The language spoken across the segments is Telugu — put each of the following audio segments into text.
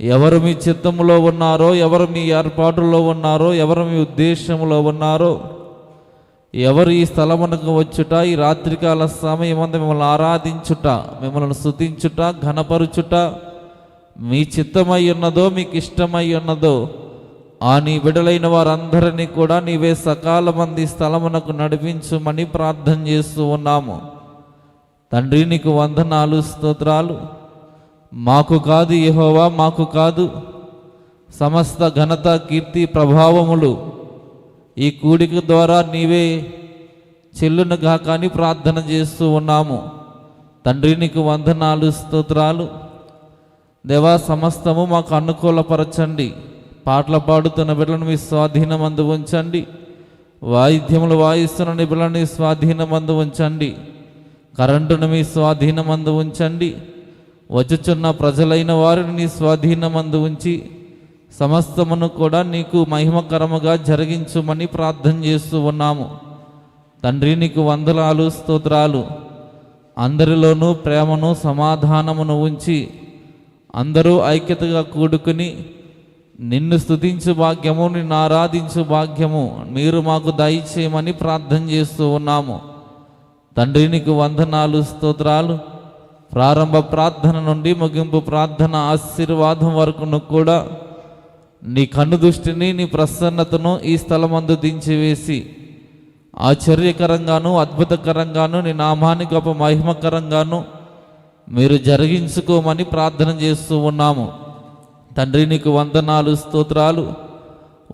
ఎవరు మీ చిత్తములో ఉన్నారో ఎవరు మీ ఏర్పాటులో ఉన్నారో ఎవరు మీ ఉద్దేశంలో ఉన్నారో ఎవరు ఈ స్థలమునకు వచ్చుట ఈ రాత్రికాల సమయమందు మిమ్మల్ని ఆరాధించుట మిమ్మల్ని స్తుతించుట ఘనపరుచుట మీ చిత్తమై ఉన్నదో మీకు ఇష్టమై ఉన్నదో ఆ నీ విడలైన వారందరినీ కూడా నీవే సకాల మంది స్థలమునకు నడిపించుమని ప్రార్థన చేస్తూ ఉన్నాము. తండ్రి నీకు వందనాలు స్తోత్రాలు. మాకు కాదు యహోవా మాకు కాదు సమస్త ఘనత కీర్తి ప్రభావములు. ఈ కూడిక ద్వారా నీవే చెల్లునుగా కానీ ప్రార్థన చేస్తూ ఉన్నాము. తండ్రి నీకు వందనాలు స్తోత్రాలు. దేవా సమస్తము మాకు అనుకూలపరచండి. పాటలు పాడుతున్న బిడ్డలను మీ స్వాధీనమందు ఉంచండి. వాయిద్యములు వాయిస్తున్న నీ బిడ్డలను మీ స్వాధీనమందు ఉంచండి. కరెంటును మీ స్వాధీనమందు ఉంచండి. వచ్చుచున్న ప్రజలైన వారిని నీ స్వాధీనమందు ఉంచి సమస్తమును కూడా నీకు మహిమకరముగా జరిగించుమని ప్రార్థన చేస్తూ ఉన్నాము. తండ్రి నీకు వందలాలు స్తోత్రాలు. అందరిలోనూ ప్రేమను సమాధానమును ఉంచి అందరూ ఐక్యతగా కూడుకుని నిన్ను స్తుతించు భాగ్యము నిన్ను ఆరాధించు భాగ్యము మీరు మాకు దయచేయమని ప్రార్థన చేస్తూ ఉన్నాము. తండ్రి నీకు వందనాలు స్తోత్రాలు. ప్రారంభ ప్రార్థన నుండి ముగింపు ప్రార్థన ఆశీర్వాదం వరకును కూడా నీ కన్ను దృష్టిని నీ ప్రసన్నతను ఈ స్థలమందు దించివేసి ఆశ్చర్యకరంగాను అద్భుతకరంగాను నీ నామాన్ని గొప్ప మహిమకరంగాను మీరు జరిగించుకోమని ప్రార్థన చేస్తూ ఉన్నాము. తండ్రి నీకు వందనాలు స్తోత్రాలు.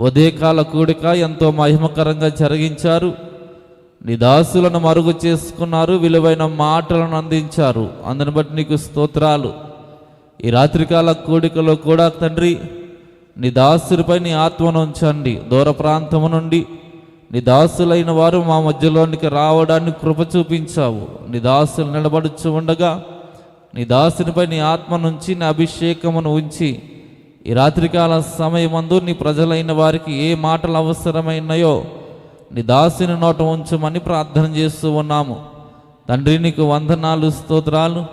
ఉదయకాల కూడిక ఎంతో మహిమకరంగా జరిగించారు. నీ దాసులను మరుగు చేసుకున్నారు విలువైన మాటలను అందించారు. అందుని బట్టి నీకు స్తోత్రాలు. ఈ రాత్రికాల కోడికలో కూడా తండ్రి నీ దాసుడిపై నీ ఆత్మను ఉంచండి. దూర ప్రాంతము నుండి నీ దాసులైన వారు మా మధ్యలోనికి రావడాన్ని కృప చూపించావు. నీ దాసులు నిలబడుచు ఉండగా నీ దాసునిపై నీ ఆత్మ నుంచి నీ అభిషేకమును ఉంచి ఈ రాత్రికాల సమయమందు నీ ప్రజలైన వారికి ఏ మాటలు అవసరమైనాయో నీ దాసిని నోట ఉంచమని ప్రార్థన చేస్తూ ఉన్నాము. తండ్రి నీకు వందనాలు స్తోత్రాలు.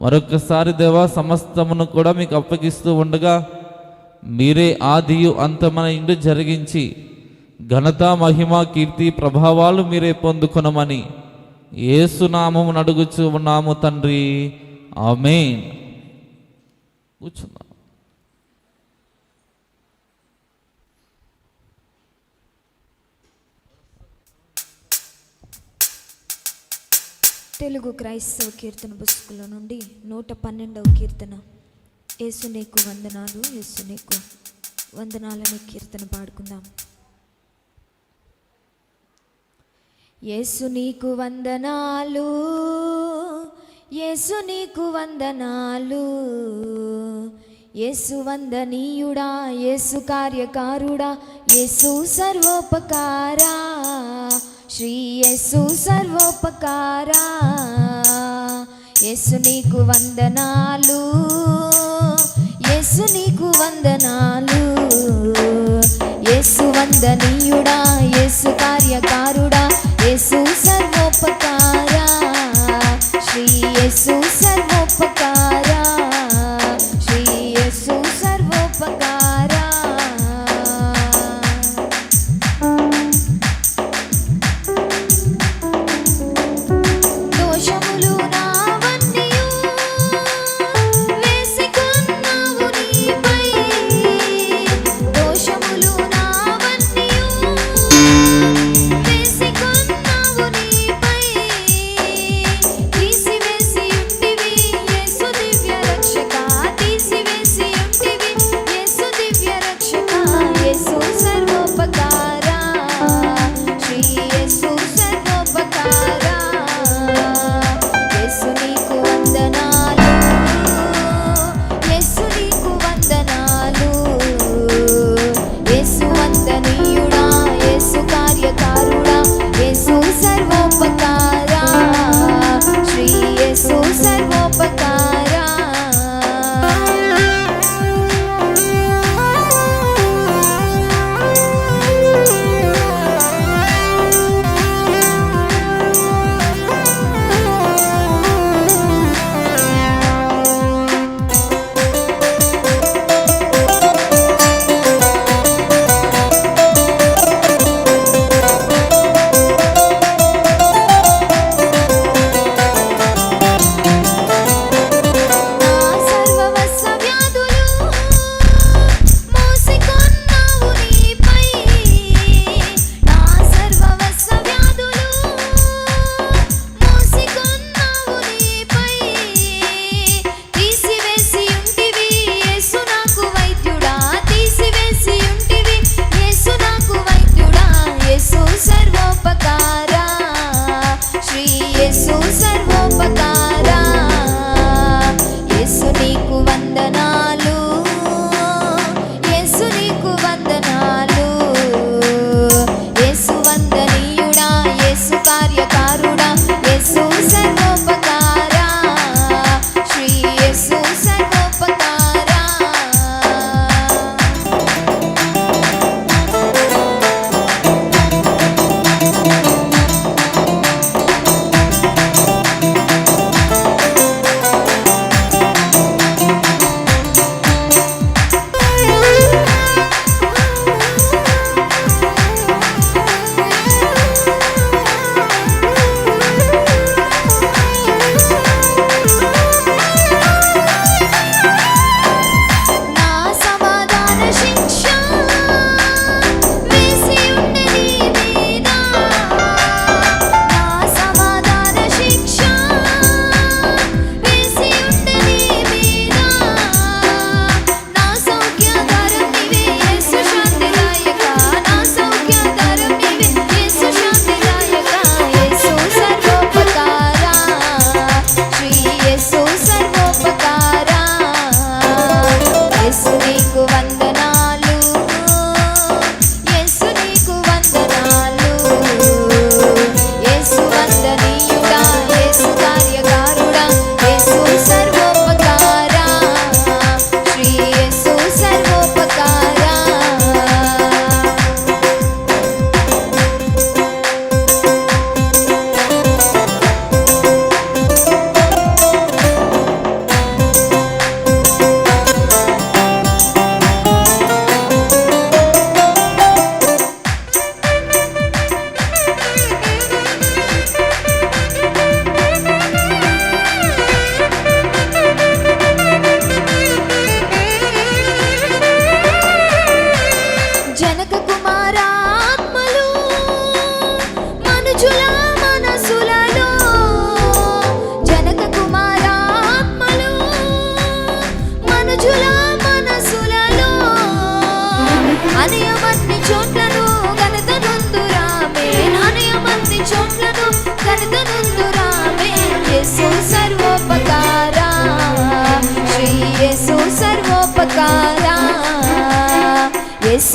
మరొకసారి దేవా సమస్తమును కూడా మీకు అప్పగిస్తూ ఉండగా మీరే ఆదియు అంతమన ఇండు జరిగించి ఘనత మహిమ కీర్తి ప్రభావాలు మీరే పొందుకునమని ఏసునామము అడుగుచూ ఉన్నాము తండ్రి. ఆమె కూర్చుందాం. తెలుగు క్రైస్తవ కీర్తన పుస్తకంలో నుండి నూట పన్నెండవ కీర్తన. యేసు నీకు వందనాలు యేసు నీకు వందనాలని కీర్తన పాడుకుందాం. యేసు నీకు వందనాలు యేసు నీకు వందనాలు యేసు వందనీయుడా యేసు కార్యకారుడా యేసు సర్వోపకారా శ్రీయస్సు సర్వోపకారా. యేసు నీకు వందనాలు. యేసు నీకు వందనాలు. యేసు వందనీయుడా యేసు కార్యకారుడా యేసు సర్వోపకార.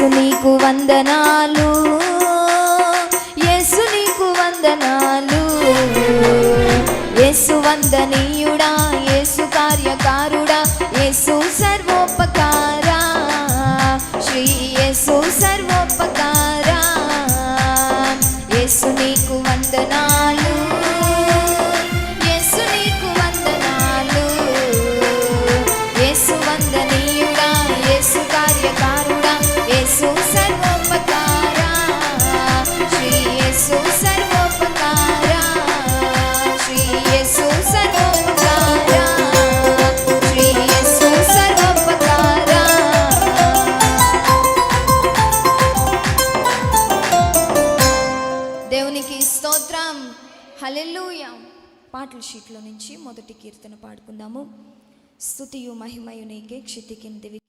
యేసు నీకు వందనాలు. యేసు నీకు వందనాలు. యేసు వందనీయుడా యేసు కార్యకారుడా యేసు సర్వోపకారా. శ్రీ యేసు సర్వ హలెల్లుయ. పాటల షీట్లో నుంచి మొదటి కీర్తన పాడుకుందాము. స్థుతియు మహిమయు నీకే క్షితికిన్ దివి.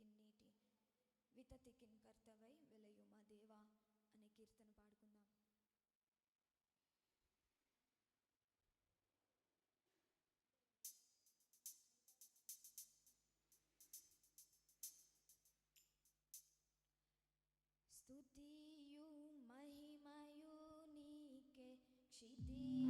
స్థుతియు మహిమయు నీకే క్షితి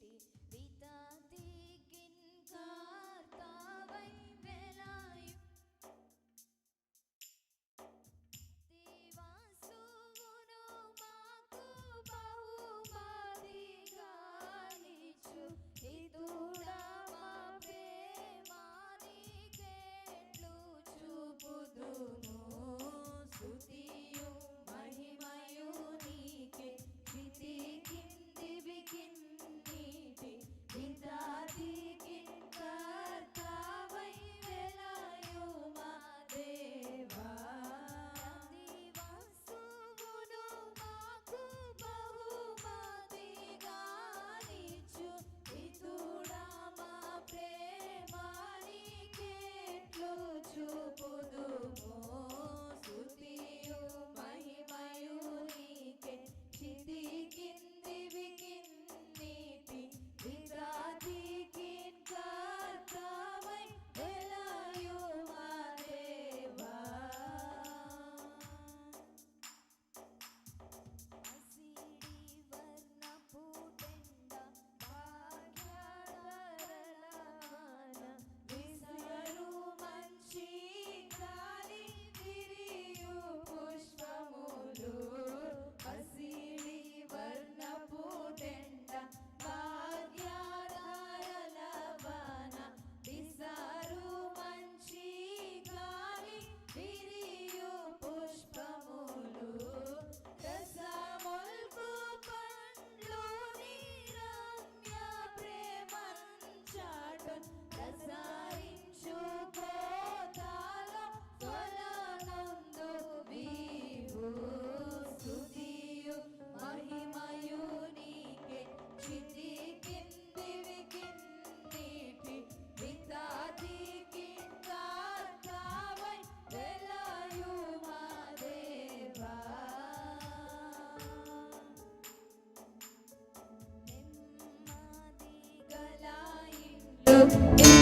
beauty up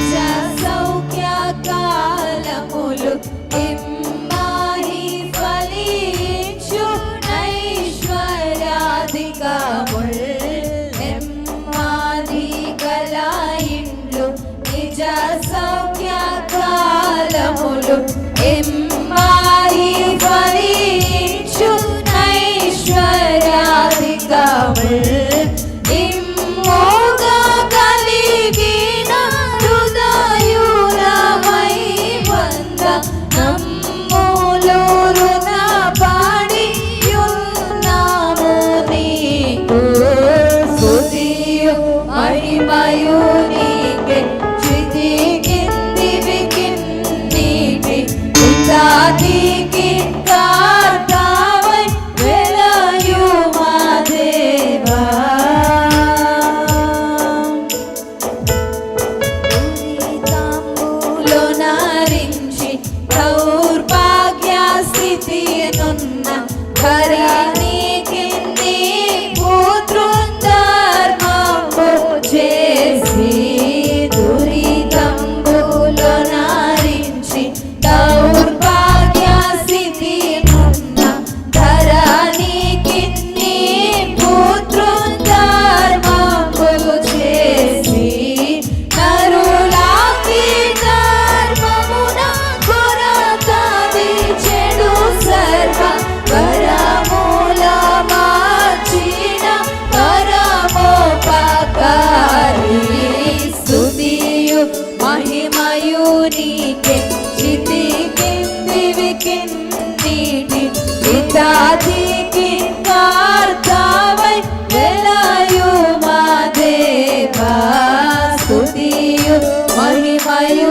స్తుతియు